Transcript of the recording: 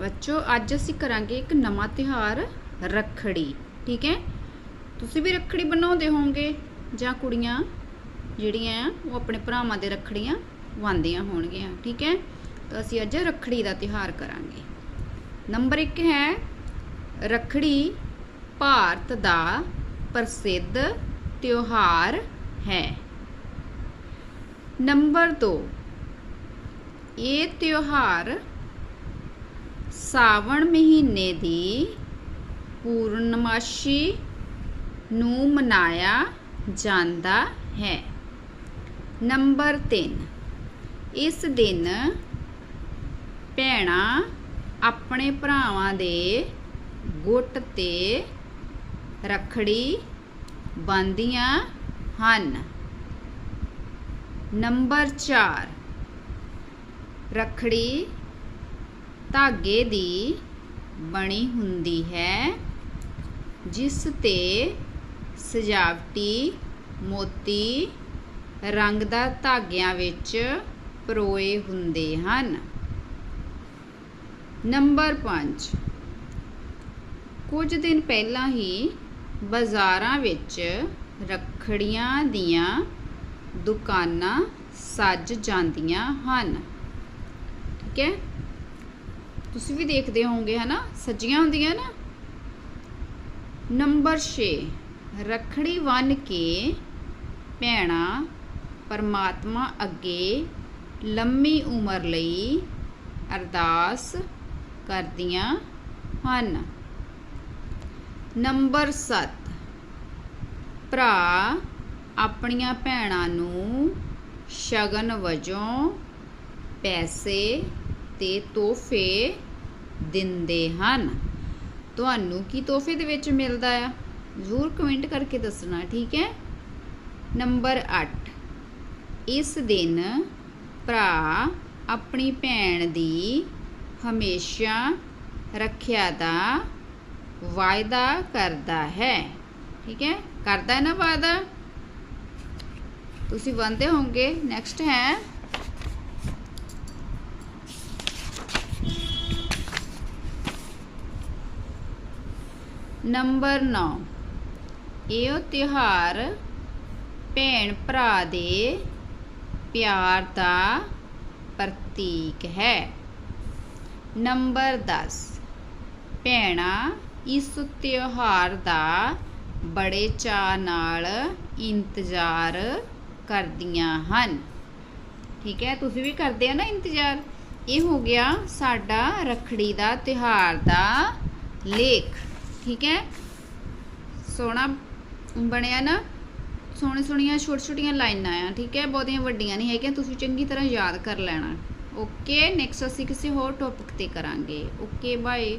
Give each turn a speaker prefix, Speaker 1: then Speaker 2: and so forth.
Speaker 1: ਬੱਚੋ, ਅੱਜ ਅਸੀਂ ਕਰਾਂਗੇ ਇੱਕ ਨਵਾਂ ਤਿਉਹਾਰ, ਰੱਖੜੀ, ਠੀਕ ਹੈ? ਤੁਸੀਂ ਵੀ ਰੱਖੜੀ ਬਣਾਉਂਦੇ ਹੋਵੋਗੇ ਜਾਂ ਕੁੜੀਆਂ ਜਿਹੜੀਆਂ ਆ, ਉਹ ਆਪਣੇ ਭਰਾਵਾਂ ਦੇ ਰੱਖੜੀਆਂ ਬੰਨ੍ਹਦੀਆਂ ਹੋਣਗੀਆਂ, ਠੀਕ ਹੈ? ਤਾਂ ਅਸੀਂ ਅੱਜ ਰੱਖੜੀ ਦਾ ਤਿਉਹਾਰ ਕਰਾਂਗੇ। ਨੰਬਰ 1 ਹੈ, ਰੱਖੜੀ ਭਾਰਤ ਦਾ ਪ੍ਰਸਿੱਧ ਤਿਉਹਾਰ ਹੈ। ਨੰਬਰ 2 ਇਹ ਤਿਉਹਾਰ ਸਾਵਣ ਮਹੀਨੇ ਦੀ ਪੂਰਨਮਾਸ਼ੀ ਨੂੰ ਮਨਾਇਆ ਜਾਂਦਾ ਹੈ। ਨੰਬਰ 3 ਇਸ ਦਿਨ ਭੈਣਾਂ ਆਪਣੇ ਭਰਾਵਾਂ ਦੇ ਗੁੱਟ ਤੇ ਰੱਖੜੀ ਬੰਦੀਆਂ ਹਨ। ਨੰਬਰ 4 ਰੱਖੜੀ ਧਾਗੇ ਦੀ ਬਣੀ ਹੁੰਦੀ ਹੈ, ਜਿਸ ਤੇ ਸਜਾਵਟੀ ਮੋਤੀ ਰੰਗਦਾਰ ਧਾਗਿਆਂ ਵਿੱਚ ਪਰੋਏ ਹੁੰਦੇ ਹਨ। ਨੰਬਰ 5 ਕੁਝ ਦਿਨ ਪਹਿਲਾਂ ਹੀ ਬਾਜ਼ਾਰਾਂ ਵਿੱਚ ਰੱਖੜੀਆਂ ਦੀਆਂ ਦੁਕਾਨਾਂ ਸੱਜ ਜਾਂਦੀਆਂ ਹਨ। ਠੀਕ ਹੈ? ਤੁਸੀਂ ਵੀ ਦੇਖਦੇ ਹੋਵੋਗੇ, ਹਨਾ? ਸੱਜੀਆਂ ਹੁੰਦੀਆਂ ਨਾ। ਨੰਬਰ 6 ਰੱਖੜੀ ਬੰਨ ਕੇ ਭੈਣਾਂ, ਪਰਮਾਤਮਾ ਅੱਗੇ ਲੰਮੀ ਉਮਰ ਲਈ ਅਰਦਾਸ ਕਰਦੀਆਂ ਹਨ। ਨੰਬਰ 7 ਭਰਾ ਆਪਣੀਆਂ ਭੈਣਾਂ ਨੂੰ ਸ਼ਗਨ ਵਜੋਂ ਪੈਸੇ ਤੇ ਤੋਹਫੇ ਦਿੰਦੇ ਹਨ। ਤੁਹਾਨੂੰ ਕੀ ਤੋਹਫੇ ਦੇ ਵਿੱਚ ਮਿਲਦਾ ਆ? ਜ਼ਰੂਰ ਕਮੈਂਟ ਕਰਕੇ ਦੱਸਣਾ, ਠੀਕ ਹੈ? ਨੰਬਰ 8 ਇਸ ਦਿਨ ਭਰਾ ਆਪਣੀ ਭੈਣ ਦੀ ਹਮੇਸ਼ਾ ਰੱਖਿਆ ਦਾ ਵਾਅਦਾ ਕਰਦਾ ਹੈ। ਠੀਕ ਹੈ? ਕਰਦਾ ਹੈ ਨਾ ਵਾਅਦਾ? ਤੁਸੀਂ ਬੰਦੇ ਹੋਵੋਗੇ ਨੈਕਸਟ ਹੈ। ਨੰਬਰ 9 ਇਹ ਤਿਉਹਾਰ ਭੈਣ ਭਰਾ ਦੇ ਪਿਆਰ ਦਾ ਪ੍ਰਤੀਕ ਹੈ। ਨੰਬਰ 10 ਭੈਣਾਂ, ਇਸ ਤਿਉਹਾਰ ਦਾ ਬੜੇ ਚਾਅ ਨਾਲ ਇੰਤਜ਼ਾਰ ਕਰਦੀਆਂ ਹਨ। ਠੀਕ ਹੈ, ਤੁਸੀਂ ਵੀ ਕਰਦੇ ਆ ਨਾ ਇੰਤਜ਼ਾਰ? ਇਹ ਹੋ ਗਿਆ ਸਾਡਾ ਰੱਖੜੀ ਦਾ ਤਿਉਹਾਰ ਦਾ ਲੇਖ। ਠੀਕ ਹੈ? ਸੋਹਣਾ ਬਣਿਆ ਨਾ। ਸੋਹਣੀ ਸੋਹਣੀਆਂ ਛੋਟੀ ਛੋਟੀਆਂ ਲਾਈਨਾਂ ਆ, ਠੀਕ ਹੈ? ਬਹੁਤੀਆਂ ਵੱਡੀਆਂ ਨਹੀਂ ਹੈਗੀਆਂ, ਤੁਸੀਂ ਚੰਗੀ ਤਰ੍ਹਾਂ ਯਾਦ ਕਰ ਲੈਣਾ। ਓਕੇ ਨੈਕਸਟ ਅਸੀਂ ਕਿਸੇ ਹੋਰ ਟੌਪਿਕ ਤੇ ਕਰਾਂਗੇ। Okay bye